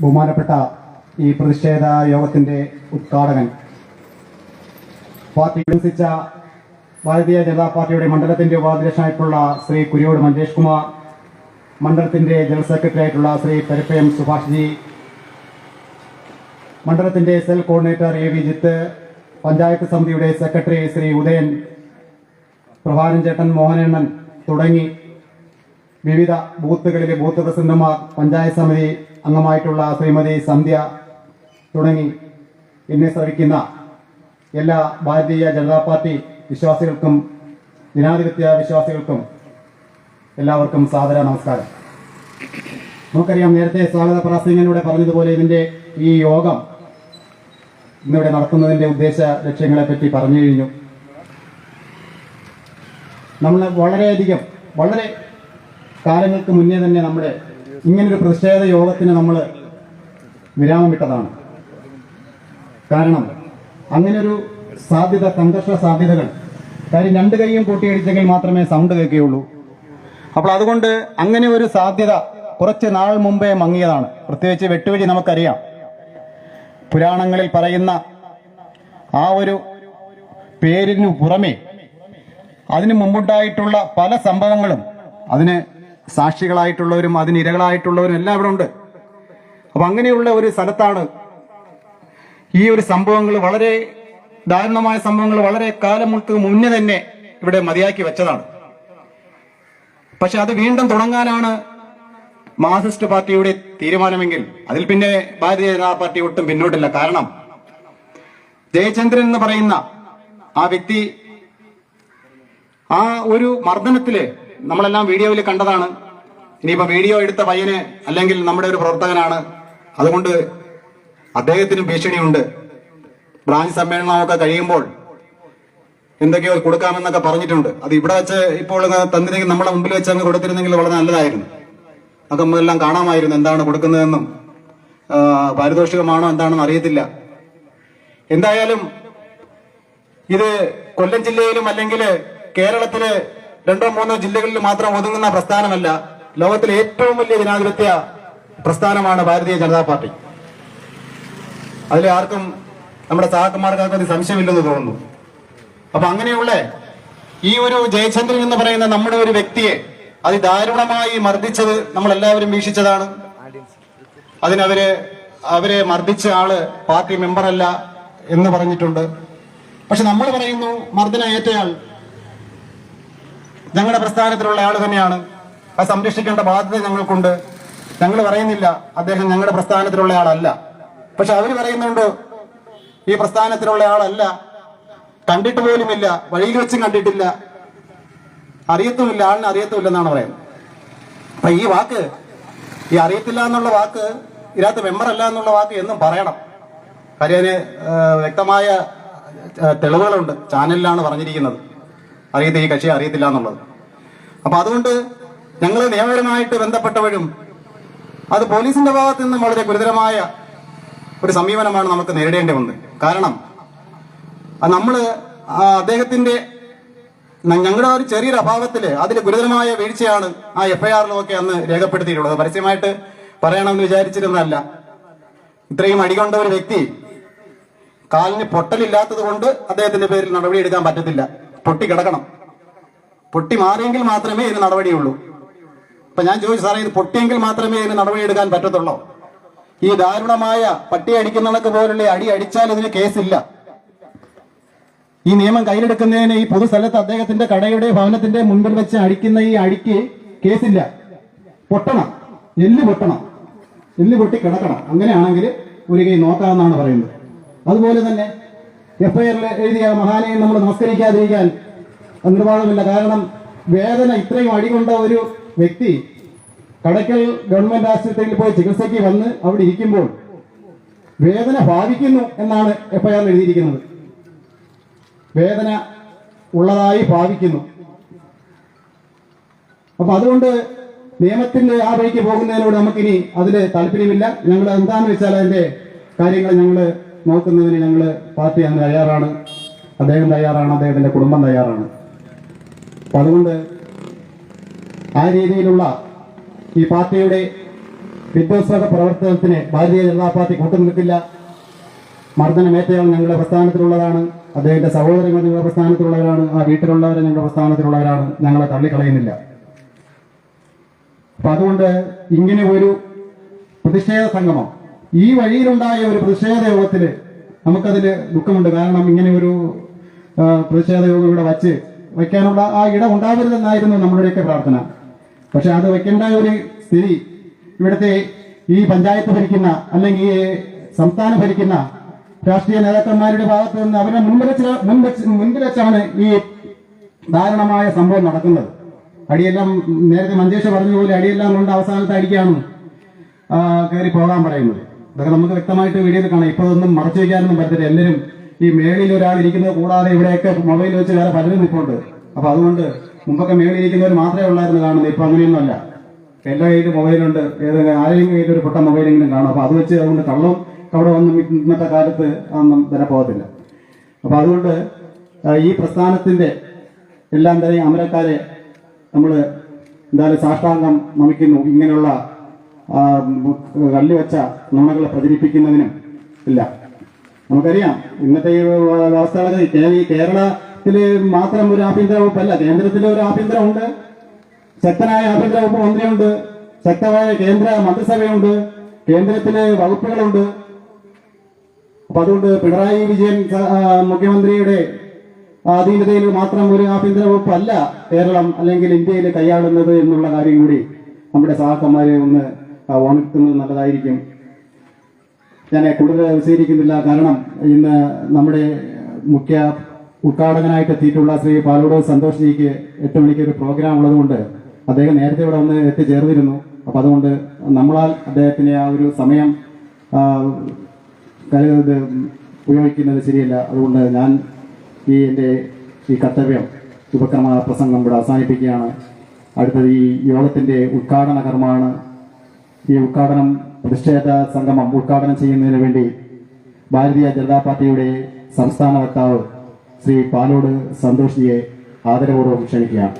ബഹുമാനപ്പെട്ട ഈ പ്രതിഷേധ യോഗത്തിന്റെ ഉദ്ഘാടകൻ. പാർട്ടി വിമർശിച്ച ഭാരതീയ ജനതാ പാർട്ടിയുടെ മണ്ഡലത്തിന്റെ ഉപാധ്യക്ഷനായിട്ടുള്ള ശ്രീ കുരിയോട് മഞ്ജേഷ് കുമാർ മണ്ഡലത്തിന്റെ ജനറൽ സെക്രട്ടറി ആയിട്ടുള്ള ശ്രീ പെരപ്പയം സുഭാഷ് ജി മണ്ഡലത്തിന്റെ cell coordinator A V Jith panchayat സമിതിയുടെ സെക്രട്ടറി ശ്രീ ഉദയൻ പ്രഭാകരൻ ചേട്ടൻ മോഹനണ്ണൻ തുടങ്ങി വിവിധ ബൂത്തുകളിലെ ബൂത്ത് പ്രസിഡന്റുമാർ പഞ്ചായത്ത് സമിതി അംഗമായിട്ടുള്ള ശ്രീമതി സന്ധ്യ തുടങ്ങി. എന്നെ ശ്രവിക്കുന്ന എല്ലാ ഭാരതീയ ജനതാ പാർട്ടി വിശ്വാസികൾക്കും ജനാധിപത്യ വിശ്വാസികൾക്കും എല്ലാവർക്കും സാദര നമസ്കാരം. നമുക്കറിയാം നേരത്തെ സ്വാഗത പ്രാസംഗിലൂടെ പറഞ്ഞതുപോലെ ഇതിന്റെ ഈ യോഗം ഇന്നിവിടെ നടത്തുന്നതിന്റെ ഉദ്ദേശ ലക്ഷ്യങ്ങളെ പറ്റി പറഞ്ഞു കഴിഞ്ഞു. നമ്മൾ വളരെയധികം വളരെ കാലങ്ങൾക്ക് മുന്നേ തന്നെ നമ്മുടെ ഇങ്ങനൊരു പ്രതിഷേധ യോഗത്തിന് നമ്മൾ വിരാമം വിട്ടതാണ് കാരണം അങ്ങനൊരു സാധ്യത സംഘർഷ സാധ്യതകൾ. കാര്യം രണ്ട് കൈയും കൂട്ടിയടിച്ചെങ്കിൽ മാത്രമേ സൗണ്ട് കേൾക്കുകയുള്ളൂ. അപ്പോൾ അതുകൊണ്ട് അങ്ങനെ ഒരു സാധ്യത കുറച്ച് നാൾ മുമ്പേ മങ്ങിയതാണ്. പ്രത്യേകിച്ച് വെട്ടുവഴി നമുക്കറിയാം. പുരാണങ്ങളിൽ പറയുന്ന ആ ഒരു പേരിനു പുറമെ അതിനു മുമ്പുണ്ടായിട്ടുള്ള പല സംഭവങ്ങളും അതിന് സാക്ഷികളായിട്ടുള്ളവരും അതിന് ഇരകളായിട്ടുള്ളവരും എല്ലാം ഇവിടെ ഉണ്ട്. അപ്പൊ അങ്ങനെയുള്ള ഒരു സ്ഥലത്താണ് ഈ ഒരു സംഭവങ്ങൾ വളരെ ദാരുണമായ സംഭവങ്ങൾ വളരെ കാലം മുൾക്ക് മുന്നേ തന്നെ ഇവിടെ മതിയാക്കി വെച്ചതാണ്. പക്ഷെ അത് വീണ്ടും തുടങ്ങാനാണ് മാർക്സിസ്റ്റ് പാർട്ടിയുടെ തീരുമാനമെങ്കിൽ അതിൽ പിന്നെ ഭാരതീയ ജനതാ പാർട്ടി ഒട്ടും പിന്നോട്ടില്ല. കാരണം ജയചന്ദ്രൻ എന്ന് പറയുന്ന ആ വ്യക്തി ആ ഒരു മർദ്ദനത്തിൽ നമ്മളെല്ലാം വീഡിയോയിൽ കണ്ടതാണ്. ഇനിയിപ്പോൾ വീഡിയോ എടുത്ത പയ്യന് അല്ലെങ്കിൽ നമ്മുടെ ഒരു പ്രവർത്തകനാണ്. അതുകൊണ്ട് അദ്ദേഹത്തിന് ഭീഷണിയുണ്ട്. ബ്രാഞ്ച് സമ്മേളനമൊക്കെ കഴിയുമ്പോൾ എന്തൊക്കെയോ കൊടുക്കാമെന്നൊക്കെ പറഞ്ഞിട്ടുണ്ട്. അത് ഇവിടെ വെച്ച് ഇപ്പോൾ തന്നിരുന്നെങ്കിൽ നമ്മുടെ മുമ്പിൽ വെച്ച് അങ്ങ് കൊടുത്തിരുന്നെങ്കിൽ വളരെ നല്ലതായിരുന്നു. അതൊക്കെ നമ്മളെല്ലാം കാണാമായിരുന്നു എന്താണ് കൊടുക്കുന്നതെന്നും പാരിതോഷികമാണോ എന്താണെന്ന് അറിയത്തില്ല. എന്തായാലും ഇത് കൊല്ലം ജില്ലയിലും അല്ലെങ്കിൽ കേരളത്തിൽ രണ്ടോ മൂന്നോ ജില്ലകളിൽ മാത്രം ഒതുങ്ങുന്ന പ്രസ്ഥാനമല്ല ലോകത്തിലെ ഏറ്റവും വലിയ ജനാധിപത്യ പ്രസ്ഥാനമാണ് ഭാരതീയ ജനതാ പാർട്ടി. അതിൽ ആർക്കും നമ്മുടെ സഹാക്കന്മാർക്കൊക്കെ അത് സംശയമില്ലെന്ന് തോന്നുന്നു. അപ്പൊ അങ്ങനെയുള്ള ഈ ഒരു ജയചന്ദ്രൻ എന്ന് പറയുന്ന നമ്മുടെ ഒരു വ്യക്തിയെ അതിദാരുണമായി മർദ്ദിച്ചത് നമ്മൾ എല്ലാവരും വീക്ഷിച്ചതാണ്. അതിനവര് അവരെ മർദ്ദിച്ച ആൾ പാർട്ടി മെമ്പറല്ല എന്ന് പറഞ്ഞിട്ടുണ്ട്. പക്ഷെ നമ്മൾ പറയുന്നു മർദ്ദന ഏറ്റയാൾ ഞങ്ങളുടെ പ്രസ്ഥാനത്തിലുള്ള ആൾ തന്നെയാണ്. അത് സംരക്ഷിക്കേണ്ട ബാധ്യത ഞങ്ങൾക്കുണ്ട്. ഞങ്ങൾ പറയുന്നില്ല അദ്ദേഹം ഞങ്ങളുടെ പ്രസ്ഥാനത്തിലുള്ള ആളല്ല. പക്ഷെ അവർ പറയുന്നുണ്ട് ഈ പ്രസ്ഥാനത്തിലുള്ള ആളല്ല. കണ്ടിട്ട് പോലുമില്ല വഴിയിൽ വെച്ചും കണ്ടിട്ടില്ല. അറിയത്തുമില്ല ആളിനെ അറിയത്തുമില്ല എന്നാണ് പറയുന്നത്. അപ്പൊ ഈ വാക്ക് ഈ അറിയത്തില്ല എന്നുള്ള വാക്ക് ഇതിനകത്ത് മെമ്പർ അല്ല എന്നുള്ള വാക്ക് എന്നും പറയണം. കാര്യം വ്യക്തമായ തെളിവുകളുണ്ട്. ചാനലിലാണ് പറഞ്ഞിരിക്കുന്നത്. അറിയത്ത ഈ കക്ഷി അറിയത്തില്ല എന്നുള്ളത്. അപ്പൊ അതുകൊണ്ട് ഞങ്ങൾ നിയമപരമായിട്ട് ബന്ധപ്പെട്ടവരും അത് പോലീസിന്റെ ഭാഗത്ത് നിന്നും വളരെ ഗുരുതരമായ ഒരു സമീപനമാണ് നമുക്ക് നേരിടേണ്ടി വന്നത്. കാരണം നമ്മൾ അദ്ദേഹത്തിന്റെ ഞങ്ങളുടെ ഒരു ചെറിയൊരു അഭാവത്തിൽ അതിൽ ഗുരുതരമായ വീഴ്ചയാണ് ആ എഫ്ഐആറിലൊക്കെ അന്ന് രേഖപ്പെടുത്തിയിട്ടുള്ളത്. പരസ്യമായിട്ട് പറയണമെന്ന് വിചാരിച്ചിരുന്നതല്ല. ഇത്രയും അടികൊണ്ട ഒരു വ്യക്തി കാലിന് പൊട്ടലില്ലാത്തത് കൊണ്ട് അദ്ദേഹത്തിന്റെ പേരിൽ നടപടിയെടുക്കാൻ പറ്റത്തില്ല. പൊട്ടി കിടക്കണം. പൊട്ടി മാറിയെങ്കിൽ മാത്രമേ ഇതിന് നടപടിയുള്ളൂ. അപ്പൊ ഞാൻ ചോദിച്ചു സാറേ ഇത് പൊട്ടിയെങ്കിൽ മാത്രമേ ഇതിന് നടപടിയെടുക്കാൻ പറ്റത്തുള്ളൂ? ഈ ദാരുണമായ പട്ടി അടിക്കുന്നതൊക്കെ പോലുള്ള അടി അടിച്ചാൽ ഇതിന് കേസില്ല. ഈ നിയമം കയ്യിലെടുക്കുന്നതിന് ഈ പൊതുസ്ഥലത്ത് അദ്ദേഹത്തിന്റെ കടയുടെ ഭവനത്തിന്റെ മുൻപിൽ വെച്ച് അടിക്കുന്ന ഈ അടിക്ക് കേസില്ല. പൊട്ടണം. എല്ല് പൊട്ടണം. എല്ല് പൊട്ടി കിടക്കണം. അങ്ങനെയാണെങ്കിൽ ഒരു കൈ നോക്കാമെന്നാണ് പറയുന്നത്. അതുപോലെ തന്നെ എഫ്ഐആറിൽ എഴുതിയ മഹാനെയും നമ്മൾ നമസ്കരിക്കാതിരിക്കാൻ നിർവാഹമില്ല കാരണം വേദന ഇത്രയും അടികൊണ്ട ഒരു വ്യക്തി കടയ്ക്കൽ ഗവൺമെന്റ് ആശുപത്രിയിൽ പോയി ചികിത്സയ്ക്ക് വന്ന് അവിടെ ഇരിക്കുമ്പോൾ വേദന ഭാവിക്കുന്നു എന്നാണ് എഫ്ഐആറിൽ എഴുതിയിരിക്കുന്നത്. വേദന ഉള്ളതായി ഭാവിക്കുന്നു. അപ്പൊ അതുകൊണ്ട് നിയമത്തിന്റെ ആ വഴിക്ക് പോകുന്നതിനോട് നമുക്കിനി അതിന് താല്പര്യമില്ല. ഞങ്ങൾ എന്താണെന്ന് വെച്ചാൽ അതിന്റെ കാര്യങ്ങൾ ഞങ്ങൾ നോക്കുന്നതിന് ഞങ്ങൾ പാർട്ടി അങ്ങ് തയ്യാറാണ്. അദ്ദേഹം തയ്യാറാണ് അദ്ദേഹത്തിന്റെ കുടുംബം തയ്യാറാണ്. അപ്പം അതുകൊണ്ട് ആ രീതിയിലുള്ള ഈ പാർട്ടിയുടെ വിധ്വംസക പ്രവർത്തനത്തിന് ഭാരതീയ ജനതാ പാർട്ടി കൂട്ടുനിൽക്കില്ല മർദ്ദനമേറ്റയാൾ ഞങ്ങളുടെ പ്രസ്ഥാനത്തിലുള്ളതാണ്. അദ്ദേഹത്തിന്റെ സഹോദരങ്ങൾ ഞങ്ങളുടെ പ്രസ്ഥാനത്തിലുള്ളവരാണ്. ആ വീട്ടിലുള്ളവരെ ഞങ്ങളുടെ പ്രസ്ഥാനത്തിലുള്ളവരാണ്. ഞങ്ങളെ തള്ളിക്കളയുന്നില്ല. അപ്പം അതുകൊണ്ട് ഇങ്ങനെ ഒരു പ്രതിഷേധ സംഗമം ഈ വഴിയിലുണ്ടായ ഒരു പ്രതിഷേധ യോഗത്തിൽ നമുക്കതിൽ ദുഃഖമുണ്ട്. കാരണം ഇങ്ങനെ ഒരു പ്രതിഷേധ യോഗം ഇവിടെ വച്ച് വയ്ക്കാനുള്ള ആ ഇടം ഉണ്ടാവരുതെന്നായിരുന്നു നമ്മളുടെയൊക്കെ പ്രാർത്ഥന. പക്ഷെ അത് വയ്ക്കേണ്ട ഒരു സ്ഥിതി ഇവിടുത്തെ ഈ പഞ്ചായത്ത് ഭരിക്കുന്ന അല്ലെങ്കിൽ സംസ്ഥാനം ഭരിക്കുന്ന രാഷ്ട്രീയ നേതാക്കന്മാരുടെ ഭാഗത്ത് നിന്ന് അവരെ മുൻപിൽ മുൻവച്ച് മുൻപിൽ വെച്ചാണ് ഈ ദാരുണമായ സംഭവം നടക്കുന്നത്. അടിയെല്ലാം നേരത്തെ മഞ്ചേഷ പറഞ്ഞതുപോലെ അടിയെല്ലാം കൊണ്ട് അവസാനത്തെ അടിക്കാണ് കയറി പോകാൻ പറയുന്നത്. ഇതൊക്കെ നമുക്ക് വ്യക്തമായിട്ട് വീഡിയോയിൽ കാണാം. ഇപ്പോഴൊന്നും മറച്ചു വയ്ക്കാനൊന്നും പറ്റത്തില്ല. എല്ലാവരും ഈ മേളിൽ ഒരാൾ ഇരിക്കുന്നത് കൂടാതെ ഇവിടെയൊക്കെ മൊബൈൽ വെച്ച് വേറെ പലരും നിൽപ്പുണ്ട്. അപ്പൊ അതുകൊണ്ട് മുമ്പൊക്കെ മേളിൽ ഇരിക്കുന്നവർ മാത്രമേ ഉള്ളായിരുന്നു കാണുന്നത്. ഇപ്പൊ അങ്ങനെയൊന്നുമല്ല. എല്ലാ കയ്യിലും മൊബൈലുണ്ട് ഏതെങ്കിലും ആരെങ്കിലും കയ്യിൽ ഒരു പൊട്ട മൊബൈലെങ്കിലും കാണും. അപ്പൊ അത് വെച്ച് അതുകൊണ്ട് കള്ളം അവിടെ ഒന്നും ഇന്നത്തെ കാലത്ത് ഒന്നും തന്നെ പോകത്തില്ല. അപ്പൊ അതുകൊണ്ട് ഈ പ്രസ്ഥാനത്തിന്റെ എല്ലാം തന്നെ അമരക്കാരെ നമ്മൾ എന്തായാലും സാഷ്ടാംഗം നമിക്കുന്നു ഇങ്ങനെയുള്ള ആ, വെച്ച നുണകളെ പ്രചരിപ്പിക്കുന്നതിനും ഇല്ല. നമുക്കറിയാം ഇന്നത്തെ ഈ വ്യവസ്ഥകളൊക്കെ കേരളത്തിൽ മാത്രം ഒരു ആഭ്യന്തര വകുപ്പല്ല കേന്ദ്രത്തിലെ ഒരു ആഭ്യന്തരമുണ്ട്. ശക്തനായ ആഭ്യന്തര വകുപ്പ് മന്ത്രിയുണ്ട്. ശക്തമായ കേന്ദ്ര മന്ത്രിസഭയുണ്ട്. കേന്ദ്രത്തിലെ വകുപ്പുകളുണ്ട്. അപ്പൊ അതുകൊണ്ട് പിണറായി വിജയൻ മുഖ്യമന്ത്രിയുടെ അധീനതയിൽ മാത്രം ഒരു ആഭ്യന്തര വകുപ്പല്ല കേരളം അല്ലെങ്കിൽ ഇന്ത്യയിൽ കൈയാളുന്നത് എന്നുള്ള കാര്യം കൂടി നമ്മുടെ സഹാക്കന്മാരെ ഒന്ന് ഓർമ്മിക്കുന്നത് നല്ലതായിരിക്കും. ഞാൻ കൂടുതൽ വിശദീകരിക്കുന്നില്ല. കാരണം ഇന്ന് നമ്മുടെ മുഖ്യ ഉദ്ഘാടകനായിട്ട് എത്തിയിട്ടുള്ള ശ്രീ പാലോട് സന്തോഷ് ജിക്ക് എട്ട് മണിക്ക് ഒരു പ്രോഗ്രാം ഉള്ളതുകൊണ്ട് അദ്ദേഹം നേരത്തെ ഇവിടെ ഒന്ന് എത്തിച്ചേർന്നിരുന്നു. അപ്പം അതുകൊണ്ട് നമ്മളാൽ അദ്ദേഹത്തിന് ആ ഒരു സമയം കരുത് ഉപയോഗിക്കുന്നത് ശരിയല്ല. അതുകൊണ്ട് ഞാൻ ഈ എന്റെ ഈ കർത്തവ്യം ഉപക്രമ പ്രസംഗം ഇവിടെ അവസാനിപ്പിക്കുകയാണ്. അടുത്തത് ഈ യോഗത്തിന്റെ ഉദ്ഘാടന കർമ്മമാണ്. ഈ ഉദ്ഘാടനം പ്രതിഷേധ സംഗമം ഉദ്ഘാടനം ചെയ്യുന്നതിന് വേണ്ടി ഭാരതീയ ജനതാ പാർട്ടിയുടെ സംസ്ഥാന വക്താവ് ശ്രീ പാലോട് സന്തോഷിയെ ആദരപൂർവം ക്ഷണിക്കുകയാണ്.